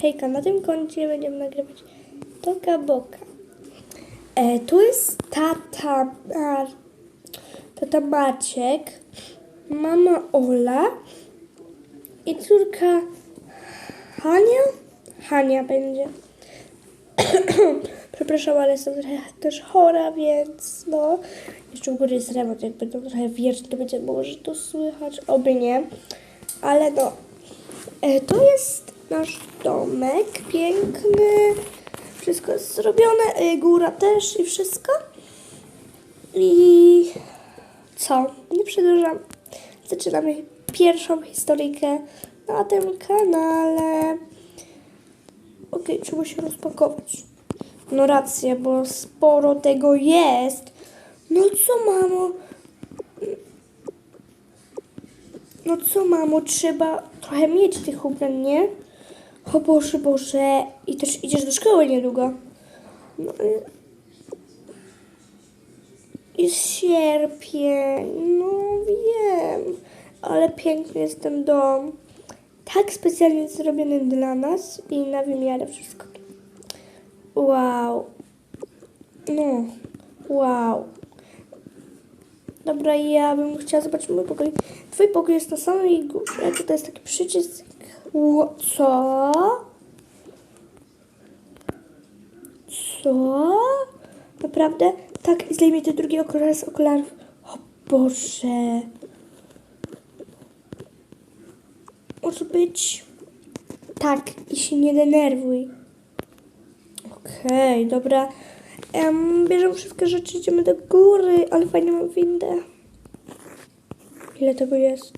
Hejka, na tym koncie będziemy nagrywać Toka Boka. E, tu jest tata, a, tata Maciek, mama Ola i córka Hania. Hania będzie. Przepraszam, ale jestem trochę też chora, więc no. Jeszcze u góry jest remont, jak będą trochę wierzyć, to będzie może to słychać, oby nie. Ale no, e, to jest nasz domek, piękny, wszystko jest zrobione, e, góra też i wszystko. I co? Nie przedłużam. Zaczynamy pierwszą historyjkę na tym kanale. Okej, trzeba się rozpakować. No racja, bo sporo tego jest. No co, mamo? No co, mamo, trzeba trochę mieć tych ubrań, nie? O Boże, Boże. I też idziesz do szkoły niedługo. No, i- jest sierpień, no wiem. Ale piękny jest ten dom. Tak specjalnie zrobiony dla nas i na wymiarę wszystko. Wow. No, wow. Dobra, ja bym chciała zobaczyć mój pokój. Twój pokój jest na samej górze. Tutaj jest taki przycisk. Co? Co? Naprawdę? Tak, i zdejmij te drugie z okularów. O Boże. Może być. Tak, i się nie denerwuj. Okej, dobra. Um, bierzemy wszystkie rzeczy, idziemy do góry, ale fajnie mam windę. Ile tego jest?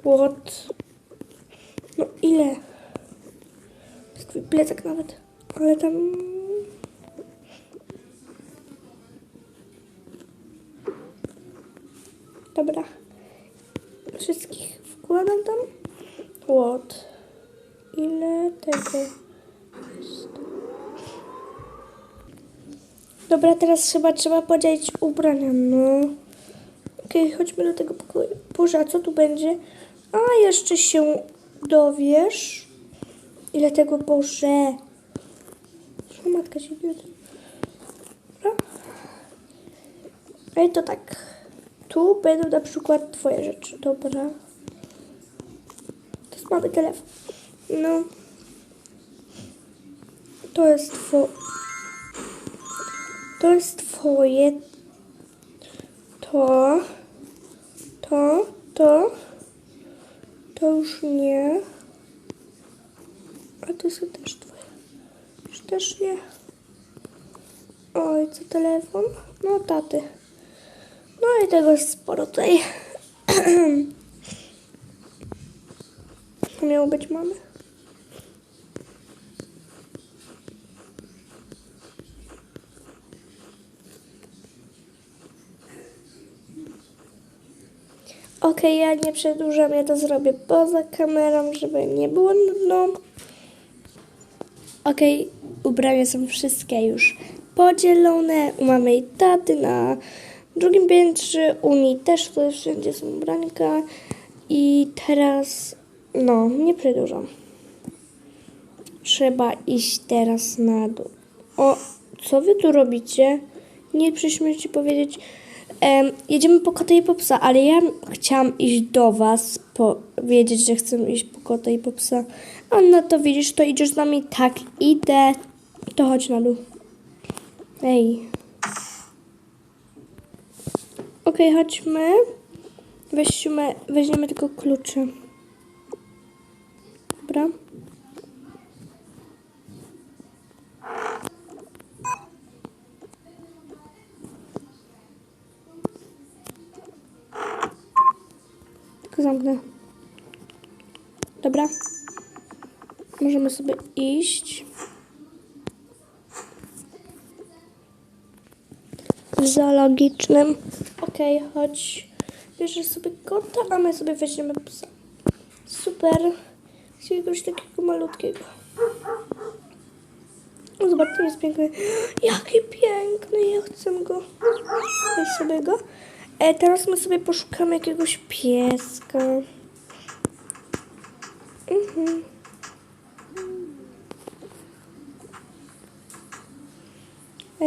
What? No ile? Plecak nawet. Ale tam... Dobra. Wszystkich wkładam tam. What? Ile tego jest? Dobra, teraz chyba trzeba podzielić ubrania, no. Okej, chodźmy do tego pokoju. Boże, co tu będzie? A, jeszcze się dowiesz. Ile tego, Boże. Matka się nie Dobra. Ej, to tak. Tu będą na przykład twoje rzeczy. Dobra. To jest mamy telefon. No. To jest two... To jest twoje. To. To. To. To już nie. A to są też twoje. Już też nie. Oj, co telefon? No, taty. No i tego jest sporo tutaj. Miało być mamy. Okej, ja nie przedłużam, ja to zrobię poza kamerą, żeby nie było nudno. Okej, ubrania są wszystkie już podzielone. U mamy i taty na drugim piętrze, u niej też tutaj wszędzie są ubranka. I teraz, no, nie przedłużam. Trzeba iść teraz na dół. O, co wy tu robicie? Nie przyszliśmy ci powiedzieć. Em, jedziemy po kota i po psa, ale ja chciałam iść do was, powiedzieć, że chcę iść po kota i po psa. A no to widzisz, to idziesz z nami? Tak, idę. To chodź na dół. Ej. Okej, chodźmy. Weźmy, weźmiemy tylko klucze. Możemy sobie iść. Zoologicznym. Okej, chodź. Bierzesz sobie kota, a my sobie weźmiemy psa. Super. Chcę jakiegoś takiego malutkiego. O, Zobacz, to jest piękny. Jaki piękny, ja chcę go. Weź sobie go. E, teraz my sobie poszukamy jakiegoś pieska. Mhm.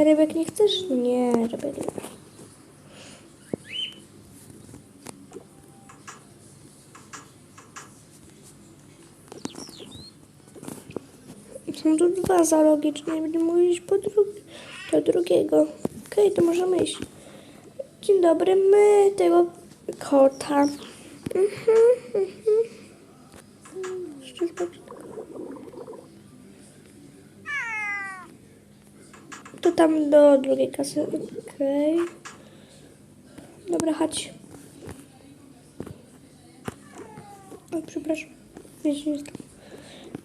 Rybek nie chcesz? Nie, rybek. Są tu dwa zoologiczne, będziemy mówić po dru- do drugiego. Okej, to możemy iść. Dzień dobry, my tego kota. Mhm, mhm. Tam do drugiej kasy. Okej. Dobra, chodź. O, przepraszam. Wiecie, nie znam.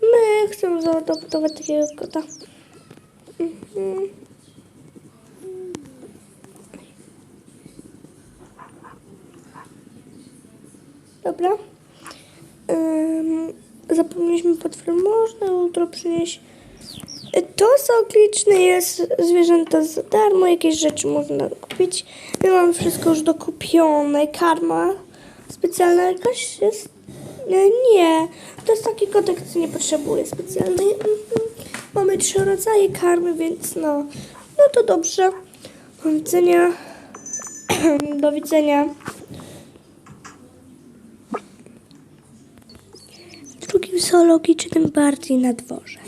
My chcemy zaadoptować takiego kota. Mhm. Dobra. Um, zapomnieliśmy potwór. Można jutro przynieść. To zoologiczne jest zwierzęta za darmo, jakieś rzeczy można kupić. My mamy wszystko już dokupione. Karma specjalna jakaś jest? E, Nie, to jest taki kotek, co nie potrzebuje specjalnej. Mhm. Mamy trzy rodzaje karmy, więc no, no to dobrze. Do widzenia. Do widzenia. W drugim zoologicznym bardziej na dworze.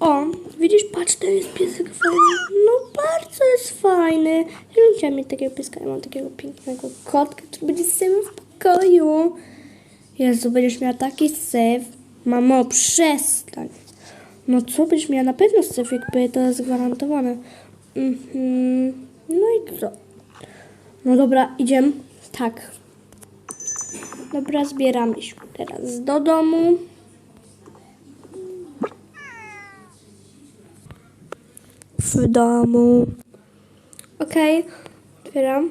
O, widzisz, patrz, ten jest piesek fajny. No bardzo jest fajny. Ja bym chciała mieć takiego pieska, ja mam takiego pięknego kotka, który będzie sobą w pokoju. Jezu, będziesz miała taki syf. Mamo, przestań. No co, będziesz miała na pewno syf, jakby to jest gwarantowane. Mhm. No i co? No dobra, idziemy. Tak. Dobra, zbieramy się teraz do domu. W domu. Okej, otwieram.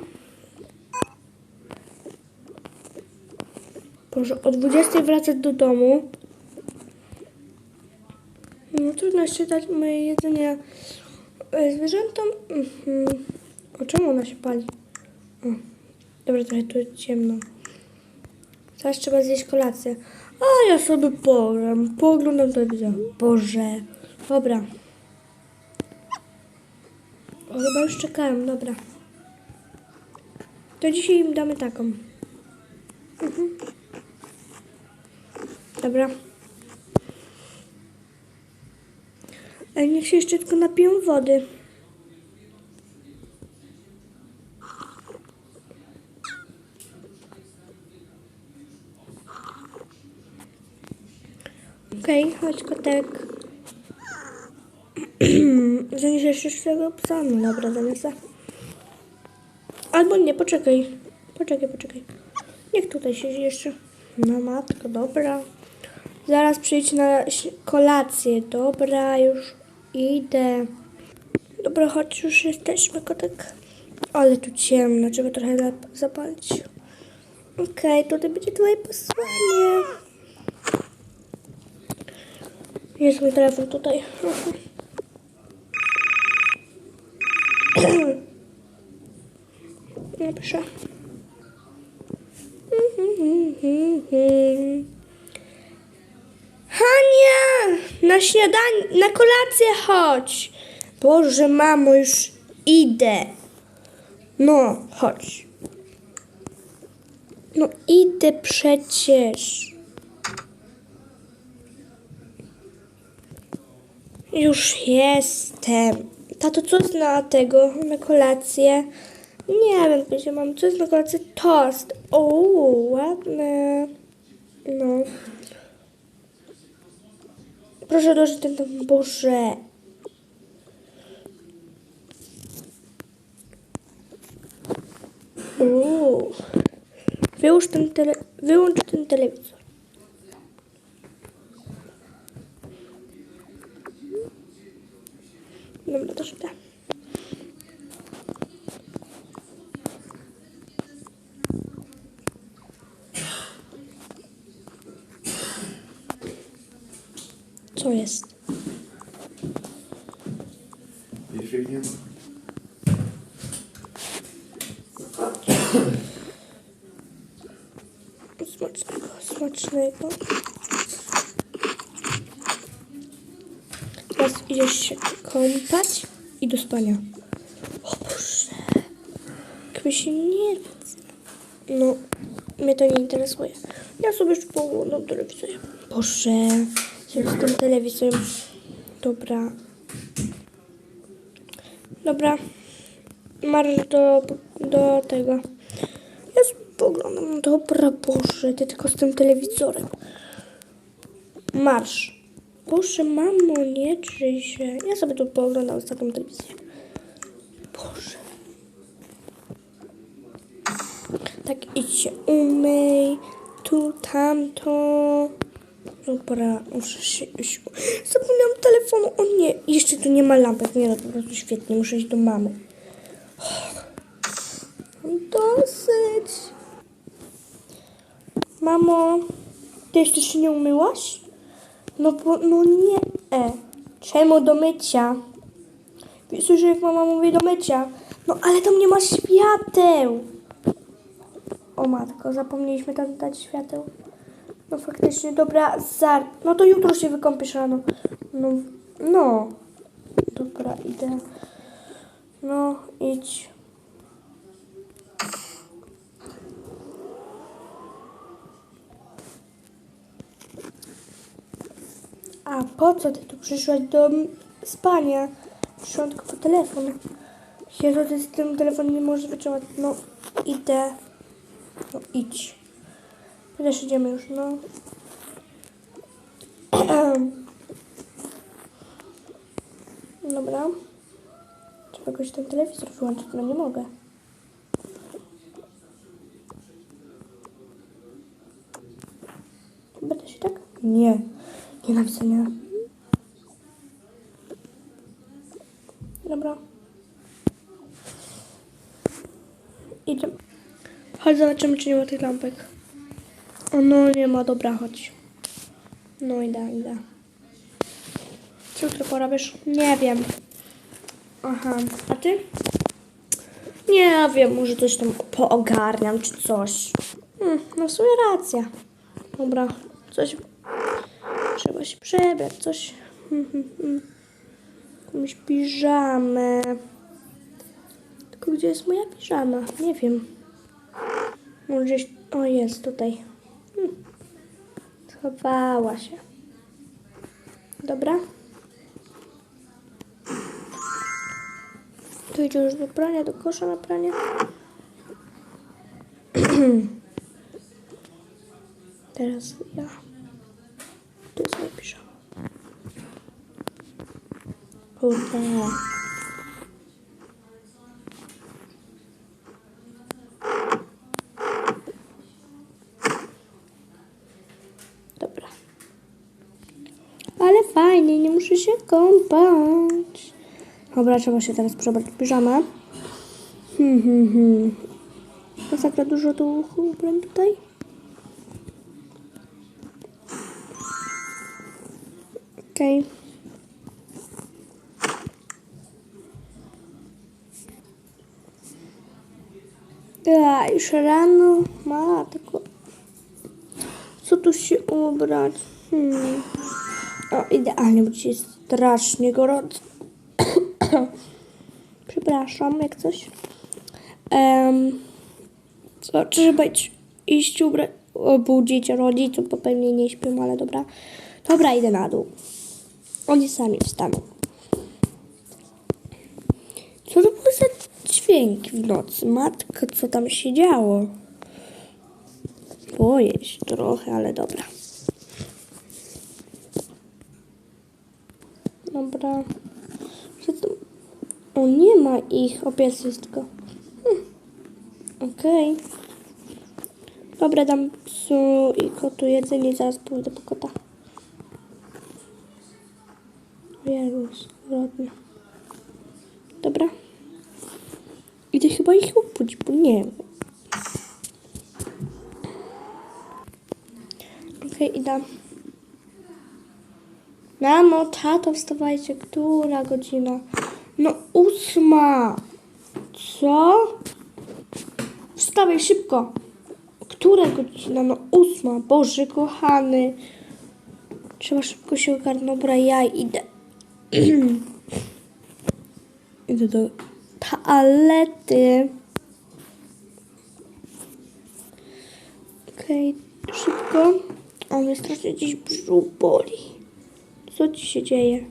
Boże, o 20 wracać do domu. No trudno dać moje jedzenie zwierzętom. Mhm. O czemu ona się pali? O. Dobra, trochę tu jest ciemno. Teraz trzeba zjeść kolację. A ja sobie pogram, poglądam telewizor. Boże. Dobra. O, chyba już czekałem, dobra. To dzisiaj im damy taką. Mhm. Dobra. Ale niech się jeszcze tylko napiją wody. Okej, chodź kotek. Jeszcze tego psa? No dobra, zaniesę. Albo nie, poczekaj. Poczekaj, poczekaj. Niech tutaj siedzi jeszcze. No matko, dobra. Zaraz przyjdź na kolację. Dobra, już idę. Dobra, chodź, już jesteśmy, kotek. Ale tu ciemno, trzeba trochę zap- zapalić. Okej, tutaj będzie twoje posłanie. Jest mój telefon tutaj. Dobrze. Hania! Na śniadanie, na kolację chodź. Boże, mamo, już idę. No, chodź. No idę przecież. Już jestem. Tato, co jest na tego, na kolację? Nie wiem, gdzie mam. Co jest na kolację? Tost. O, ładne. No. Proszę dożyć ten dom. Boże. Uuu. Wyłącz ten, tele... Wyłącz ten telewizor. Dobra, to szybko. Co jest? Nie ma. Smacznego, smacznego. Teraz idziesz się kąpać. i do spania. O Boże. Jak mi się nie. No, mnie to nie interesuje. Ja sobie już poglądam telewizor. Boże, z tym telewizorem? Dobra. Dobra. Marsz do, do tego. Ja sobie poglądam. Dobra, Boże, ty tylko z tym telewizorem. Marsz. Boże, mamo, nie drzyj się. Ja sobie tu pooglądam ostatnią telewizję. Boże. Tak, idź się umyj. Tu, tamto. Dobra, muszę się iść. Zapomniałam telefonu. O nie, jeszcze tu nie ma lampek. Nie, no po prostu świetnie. Muszę iść do mamy. Mam Dosyć. Mamo, ty jeszcze się nie umyłaś? No bo, no nie. E. Czemu do mycia? Słyszę, jak mama mówi do mycia. No ale tam nie ma świateł. O matko, zapomnieliśmy tam dać świateł. No faktycznie, dobra, zar. No to jutro się wykąpiesz rano. No, no. Dobra, idę. No, idź. A po co ty tu przyszłaś do spania? Przyszłam tylko po telefon. Jezu, ty z tym telefonem nie możesz wytrzymać. No, idę. No, idź. Też idziemy już, no. Dobra. Trzeba jakoś ten telewizor wyłączyć, no nie mogę. Będę się tak? Nie. Nienawidzę, nie. Dobra. Idę. Chodź, zobaczymy, czy nie ma tych lampek. O, no nie ma, dobra, chodź. No idę, idę. Co ty porabisz? Nie wiem. Aha, a ty? Nie wiem, może coś tam poogarniam, czy coś. Hmm, no w sumie racja. Dobra, coś... Trzeba się przebrać, coś... Jakąś piżamę. Tylko gdzie jest moja piżama? Nie wiem. Może gdzieś... O, jest tutaj. Hmm. Schowała się. Dobra. Tu idzie już do prania, do kosza na pranie. Teraz ja. Tu jest moja piżama. Kurde. Dobra. Ale fajnie, nie muszę się kąpać. Dobra, trzeba się teraz przebrać w piżamę. Hmm, hmm, hmm. Masakra dużo tu ubrań tutaj. Już rano, matko. Co tu się ubrać? Hmm. O, idealnie, bo dzisiaj jest strasznie gorąco. Przepraszam, jak coś. Um, co, trzeba iść, iść ubrać, obudzić rodziców, bo pewnie nie śpią, ale dobra. Dobra, idę na dół. Oni sami wstaną. Co to były za dźwięki w nocy? Matko, co tam się działo? Boję się trochę, ale dobra. Dobra. O, nie ma ich. O, pies jest tylko. Hm. Okej. Dobra, dam psu i kotu jedzenie zaraz pójdę po kota. Jezus, rodnie. Dobra. Idę chyba ich obudzić, bo nie wiem. Okej, idę. Mamo, tato, wstawajcie. Która godzina? No ósma. Co? Wstawaj szybko. Która godzina? No ósma. Boże, kochany. Trzeba szybko się ogarnąć. Dobra, ja idę. Idę do toalety. Okej, szybko. O, mnie strasznie dziś brzuch boli. Co ci się dzieje?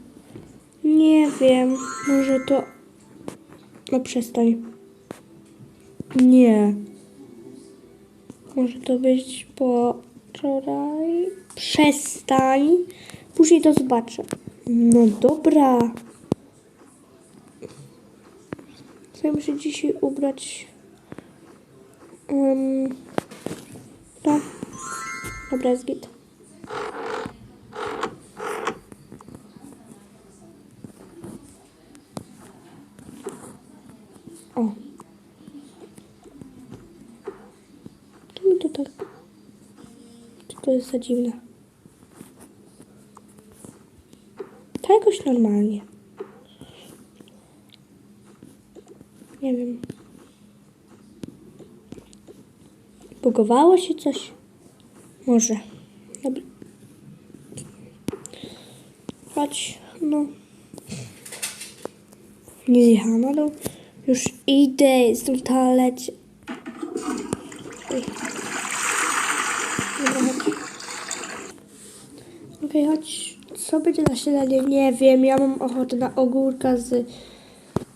Nie wiem. Może to... No przestań. Nie. Może to być po wczoraj. Przestań. Później to zobaczę. No dobra. Ja muszę dzisiaj ubrać? Um, to. Dobra, jest git. O. Mi to tak... Co to jest za dziwne? To jakoś normalnie. Nie wiem. Bugowało się coś? Może. Dobra. Chodź, no. Nie zjechałam na dół. Już idę, jestem w toalecie. Okej, chodź. Co będzie na śniadanie? Nie wiem, ja mam ochotę na ogórka z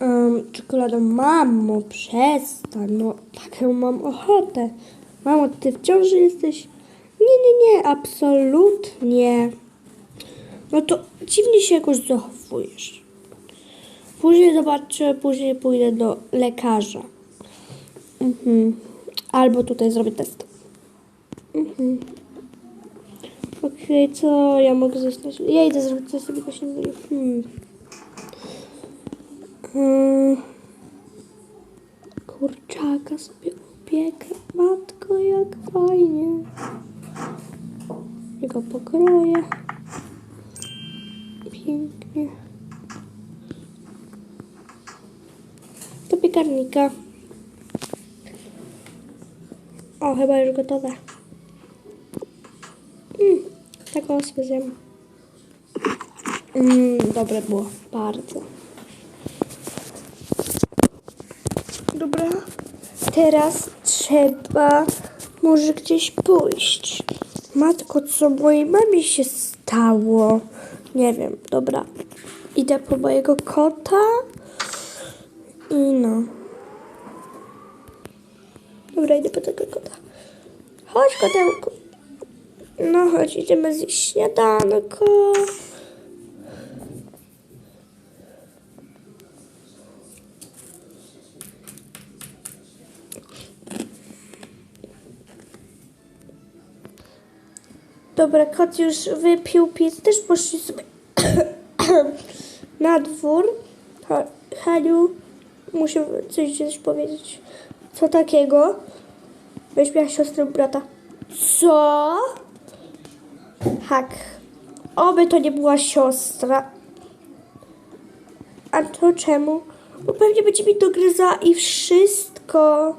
um, czekoladą. Mamo, przestań, no taką mam ochotę. Mamo, ty w ciąży jesteś? Nie, nie, nie, absolutnie. No to dziwnie się jakoś zachowujesz. Później zobaczę, później pójdę do lekarza. Mhm. Albo tutaj zrobię test. Mhm. Okej, co ja mogę zostać? Ja idę zrobić test sobie właśnie. Hmm. Hmm. Kurczaka sobie upiekę. Matko, jak fajnie. Ja go pokroję. Pięknie. Do piekarnika. O, chyba już gotowe. Mm, taką sobie zjem. Mm, dobre było. Bardzo. Dobra. Teraz trzeba może gdzieś pójść. Matko, co mojej mamie się stało? Nie wiem. Dobra. Idę po mojego kota. I no. Dobra, idę po tego kota. Chodź, kotełku. No chodź, idziemy zjeść śniadanko. Dobra, kot już wypił piec, też poszli sobie na dwór. Ha- Haniu, muszę coś, coś powiedzieć. Co takiego? Będziesz miała siostrę brata. Co? Tak. Oby to nie była siostra. A to czemu? Bo pewnie będzie mi dogryzała i wszystko.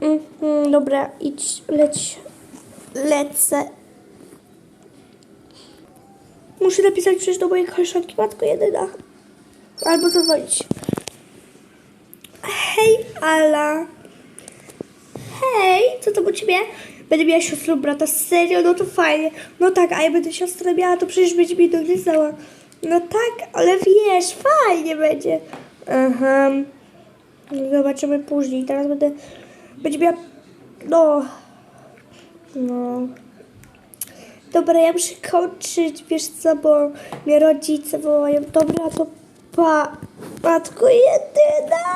Mhm, dobra, idź, leć. Lecę. Muszę napisać przecież do mojej koleżanki matko jedyna. Albo zadzwonić. Hej, Ala. Hej, co to u ciebie? Będę miała siostrę brata. Serio? No to fajnie. No tak, a ja będę siostrę miała, to przecież będzie mi dogryzała. No tak, ale wiesz, fajnie będzie. Aha. Zobaczymy później. Teraz będę... Będzie miała... No... No... Dobra, ja muszę kończyć, wiesz co, bo mnie rodzice wołają. Dobra, to pa, matko jedyna.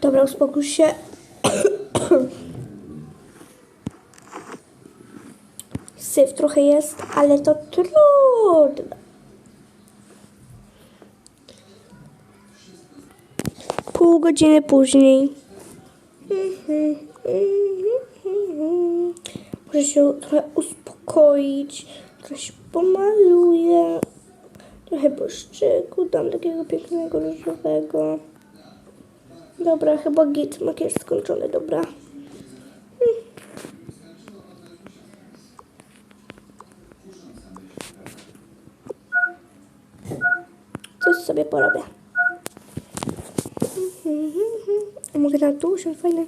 Dobra, uspokój się. Syf trochę jest, ale to trudno. Pół godziny później. Muszę się trochę uspokoić, trochę się pomaluję, trochę błyszczyku dam takiego pięknego różowego. Dobra, chyba git, makijaż skończony, dobra. Coś sobie porobię. Mogę na dół usiąść, fajne.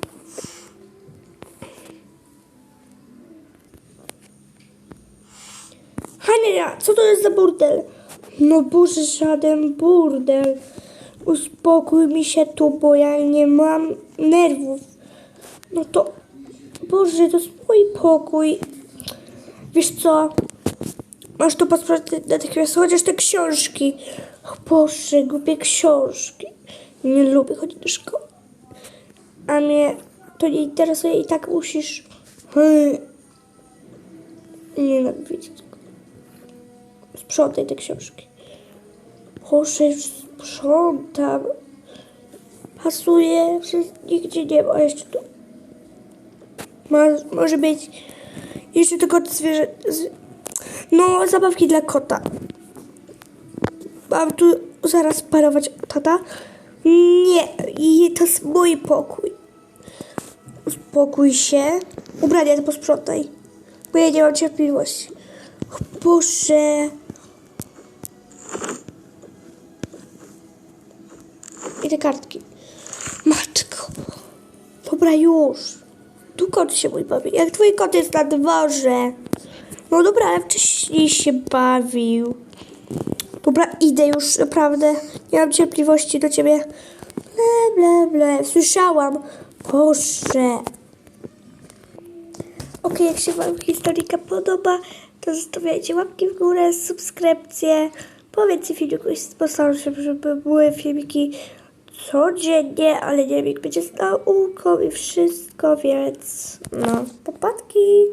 Hania, co to jest za burdel? No Boże, żaden burdel. Uspokój mi się tu, bo ja nie mam nerwów. No to, Boże, to jest mój pokój. Wiesz co? Masz tu posprzątać natychmiast chociaż te książki. O Boże, głupie książki. Nie lubię chodzić do szkoły. A mnie to nie interesuje i tak musisz... Hmm. Nienawidzę tego. Sprzątaj te książki. Proszę, sprzątam. Pasuje, nigdzie nie ma jeszcze tu. Ma, może być jeszcze tylko zwierzę. No, zabawki dla kota. Mam tu zaraz parować tata. Nie, i to jest mój pokój. Uspokój się. Ubrania to posprzątaj. Bo ja nie mam cierpliwości. O Boże. I te kartki. Matko. Dobra, już. Tu kot się mój bawi. Jak twój kot jest na dworze. No dobra, ale wcześniej się bawił. Dobra, idę już, naprawdę. Nie mam cierpliwości do ciebie. Ble, ble, ble. Słyszałam. Boże. Ok, jak się Wam historyjka podoba, to zostawiajcie łapki w górę, subskrypcje. Po więcej filmików postaram się, żeby były filmiki codziennie, ale nie wiem, jak będzie z nauką i wszystko, więc no, popadki.